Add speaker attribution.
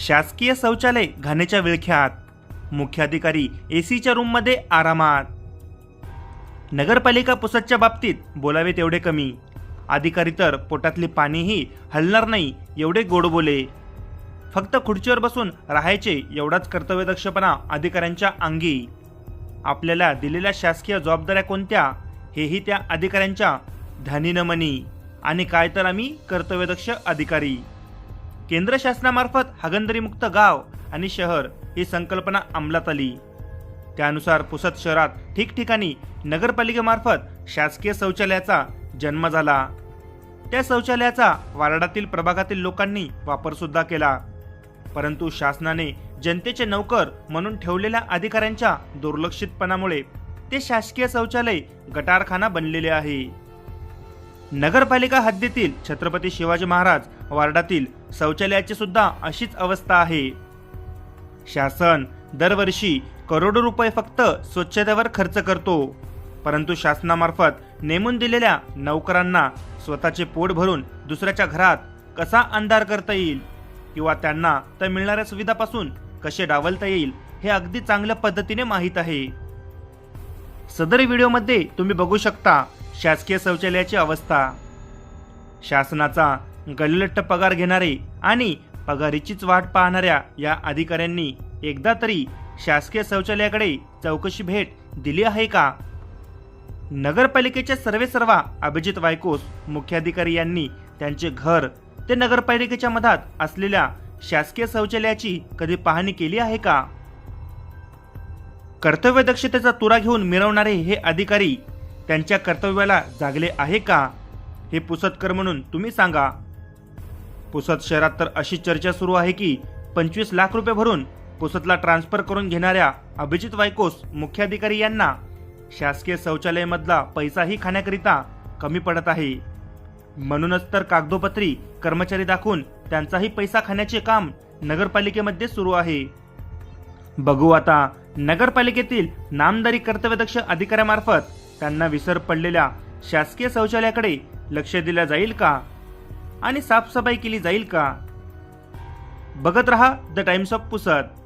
Speaker 1: शासकीय शौचालय घाणेच्या विळख्यात. मुख्याधिकारी ए सीच्या रूममध्ये आरामात. नगरपालिका पुसदच्या बाबतीत बोलावे तेवढे कमी. अधिकारी तर पोटातले पाणीही हलणार नाही एवढे गोड बोले. फक्त खुर्चीवर बसून राहायचे एवढाच कर्तव्यदक्षपणा अधिकाऱ्यांच्या अंगी. आपल्याला दिलेल्या शासकीय जबाबदाऱ्या कोणत्या? हेही त्या अधिकाऱ्यांच्या धनीनमनी आणि काय तर आम्ही कर्तव्यदक्ष अधिकारी. केंद्र शासनामार्फत हागंदरीमुक्त गाव आणि शहर ही संकल्पना अंमलात आली. त्यानुसार पुसद शहरात ठिकठिकाणी नगरपालिकेमार्फत शासकीय शौचालयाचा जन्म झाला. त्या शौचालयाचा वार्डातील प्रभागातील लोकांनी वापरसुद्धा केला. परंतु शासनाने जनतेचे नौकर म्हणून ठेवलेल्या अधिकाऱ्यांच्या दुर्लक्षितपणामुळे ते शासकीय शौचालय गटारखाना बनलेले आहे. नगरपालिका हद्दीतील छत्रपती शिवाजी महाराज वार्डातील शौचालयाची सुद्धा अशीच अवस्था आहे. शासन दरवर्षी करोडो रुपये फक्त स्वच्छतेवर खर्च करतो. परंतु शासनामार्फत नेमून दिलेल्या नौकरांना स्वतःचे पोट भरून दुसऱ्याच्या घरात कसा अंधार करता येईल? किंवा त्यांना तर मिळणाऱ्या सुविधापासून कसे डावलता येईल? हे अगदी चांगल्या पद्धतीने माहीत आहे. सदर व्हिडिओमध्ये तुम्ही बघू शकता शासकीय शौचालयाची अवस्था. शासनाचा गल्लट्ट पगार घेणारे आणि पगारीचीच वाट पाहणाऱ्या या अधिकाऱ्यांनी एकदा तरी शासकीय शौचालयाकडे चौकशी भेट दिली आहे का? नगरपालिकेच्या सर्वे सर्वा अभिजित वायकोस मुख्याधिकारी यांनी त्यांचे घर ते नगरपालिकेच्या मधात असलेल्या शासकीय शौचालयाची कधी पाहणी केली आहे का? कर्तव्य दक्षतेचा तुरा घेऊन मिरवणारे हे अधिकारी त्यांच्या कर्तव्याला जागले आहे का? हे पुसतकर म्हणून तुम्ही सांगा. पुसत शहरात तर अशी चर्चा सुरू आहे की पंचवीस लाख रुपये भरून पुसतला ट्रान्सफर करून घेणाऱ्या अभिजित वायकोस मुख्याधिकारी यांना शासकीय शौचालयमधला पैसाही खाण्याकरिता कमी पडत आहे. म्हणूनच तर कागदोपत्री कर्मचारी दाखवून त्यांचाही पैसा खाण्याचे काम नगरपालिकेमध्ये सुरू आहे. बघू आता नगरपालिकेतील नामदारी कर्तव्यदक्ष अधिकाऱ्यामार्फत त्यांना विसर पडलेल्या शासकीय शौचालयाकडे लक्ष दिलं जाईल का? आणि साफसफाई केली जाईल का? बघत रहा द टाइम्स ऑफ पुसद.